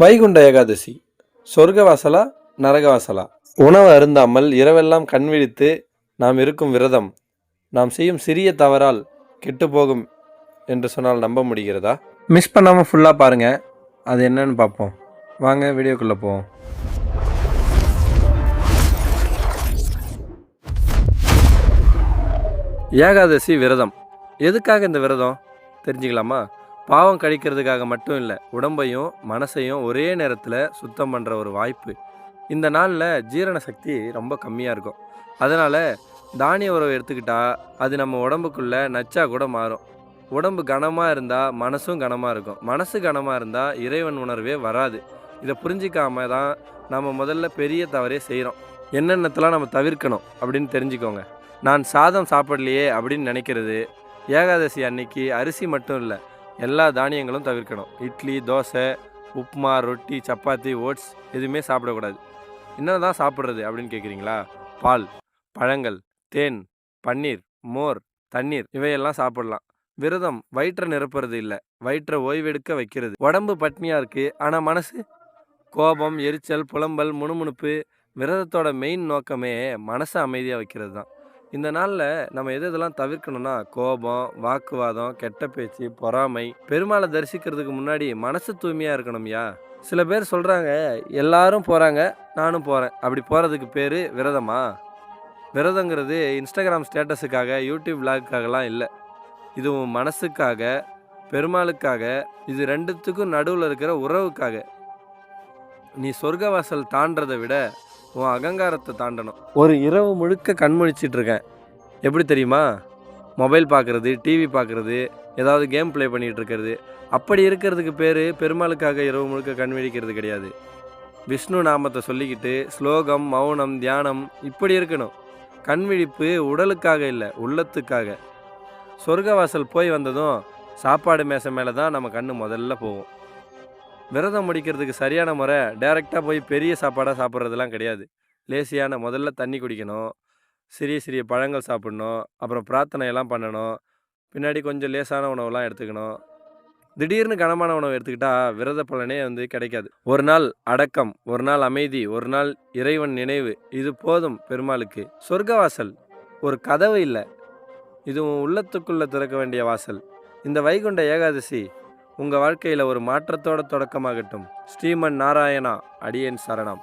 வைகுண்ட ஏகாதசி சொர்க்கவாசலா நரகவாசலா? உணவு அருந்தாமல் இரவெல்லாம் கண் விழித்து நாம் இருக்கும் விரதம் நாம் செய்யும் சிறிய தவறால் கெட்டுப்போகும் என்று சொன்னால் நம்ப முடிகிறதா? மிஸ் பண்ணாமல் ஃபுல்லாக பாருங்கள் அது என்னன்னு பார்ப்போம். வாங்க வீடியோக்குள்ளே போவோம். ஏகாதசி விரதம். எதுக்காக இந்த விரதம்? தெரிஞ்சுக்கலாமா? பாவம் கழிக்கிறதுக்காக மட்டும் இல்லை உடம்பையும் மனசையும் ஒரே நேரத்தில் சுத்தம் பண்ணுற ஒரு வாய்ப்பு. இந்த நாளில் ஜீரண சக்தி ரொம்ப கம்மியாக இருக்கும். அதனால் தானிய உறவு எடுத்துக்கிட்டால் அது நம்ம உடம்புக்குள்ளே நச்சா கூட மாறும். உடம்பு கனமாக இருந்தால் மனசும் கனமாக இருக்கும். மனசு கனமாக இருந்தால் இறைவன் உணர்வே வராது. இதை புரிஞ்சிக்காம தான் நம்ம முதல்ல பெரிய தவறே செய்கிறோம் என்னென்னத்தெல்லாம் நம்ம தவிர்க்கணும் அப்படின்னு தெரிஞ்சுக்கோங்க. நான் சாதம் சாப்பிடலையே அப்படின்னு நினைக்கிறது ஏகாதசி அன்னைக்கு அரிசி மட்டும் இல்லை எல்லா தானியங்களும் தவிர்க்கணும். இட்லி தோசை உப்புமா ரொட்டி சப்பாத்தி ஓட்ஸ் எதுவுமே சாப்பிடக்கூடாது. என்ன தான் சாப்பிட்றது அப்படின்னு கேட்குறீங்களா பால் பழங்கள் தேன் பன்னீர் மோர் தண்ணீர் இவையெல்லாம் சாப்பிடலாம். விரதம் வயிற்றை நிரப்புறது இல்லை. வயிற்றை ஓய்வெடுக்க வைக்கிறது. உடம்பு பட்னியாக இருக்குது ஆனால் மனசு? கோபம் எரிச்சல் புலம்பல் முணுமுணுப்பு விரதத்தோட மெயின் நோக்கமே மனசை அமைதியாக வைக்கிறது தான் இந்த நாளில் நம்ம எது இதெல்லாம் தவிர்க்கணும்னா கோபம் வாக்குவாதம் கெட்ட பேச்சு பொறாமை பெருமாளை தரிசிக்கிறதுக்கு முன்னாடி மனசு தூய்மையாக இருக்கணும்யா சில பேர் சொல்கிறாங்க எல்லாரும் போகிறாங்க நானும் போகிறேன் அப்படி போகிறதுக்கு பேர் விரதமா? விரதங்கிறது இன்ஸ்டாகிராம் ஸ்டேட்டஸுக்காக யூடியூப் விலாகுக்காகலாம் இல்லை. இது உன் மனசுக்காக பெருமாளுக்காக இது ரெண்டுத்துக்கும் நடுவில் இருக்கிற உறவுக்காக. நீ சொர்க்கவாசல் தாண்டதை விட உன் அகங்காரத்தை தாண்டணும். ஒரு இரவு முழுக்க கண் முழிச்சிட்டு இருக்கேன். எப்படி தெரியுமா? மொபைல் பார்க்குறது டிவி பார்க்குறது ஏதாவது கேம் ப்ளே பண்ணிகிட்டு இருக்கிறது. அப்படி இருக்கிறதுக்கு பேர் பெருமாளுக்காக இரவு முழுக்க கண் விழிக்கிறது கிடையாது. விஷ்ணு நாமத்தை சொல்லிக்கிட்டு ஸ்லோகம் மௌனம் தியானம் இப்படி இருக்கணும். கண் விழிப்பு உடலுக்காக இல்லை உள்ளத்துக்காக. சொர்க்கவாசல் போய் வந்ததும் சாப்பாடு மேசை மேலே தான் நம்ம கண் முதல்ல போகும். விரதம் முடிக்கிறதுக்கு சரியான முறை டைரெக்டாக போய் பெரிய சாப்பாடாக சாப்பிட்றதுலாம் கிடையாது. லேசியான முதல்ல தண்ணி குடிக்கணும் சிறிய சிறிய பழங்கள் சாப்பிடணும் அப்புறம் பிரார்த்தனை எல்லாம் பண்ணணும் பின்னாடி கொஞ்சம் லேசான உணவுலாம் எடுத்துக்கணும். திடீர்னு கனமான உணவு எடுத்துக்கிட்டா விரத பலனே வந்து கிடைக்காது. ஒரு நாள் அடக்கம் ஒரு நாள் அமைதி ஒரு நாள் இறைவன் நினைவு இது போதும் பெருமாளுக்கு. சொர்க்கவாசல் ஒரு கதவு இல்லை இது உன் உள்ளத்துக்குள்ளே திறக்க வேண்டிய வாசல். இந்த வைகுண்ட ஏகாதசி உங்கள் வாழ்க்கையில் ஒரு மாற்றத்தோட தொடக்கமாகட்டும். ஸ்ரீமன் நாராயணா அடியேன் சரணம்.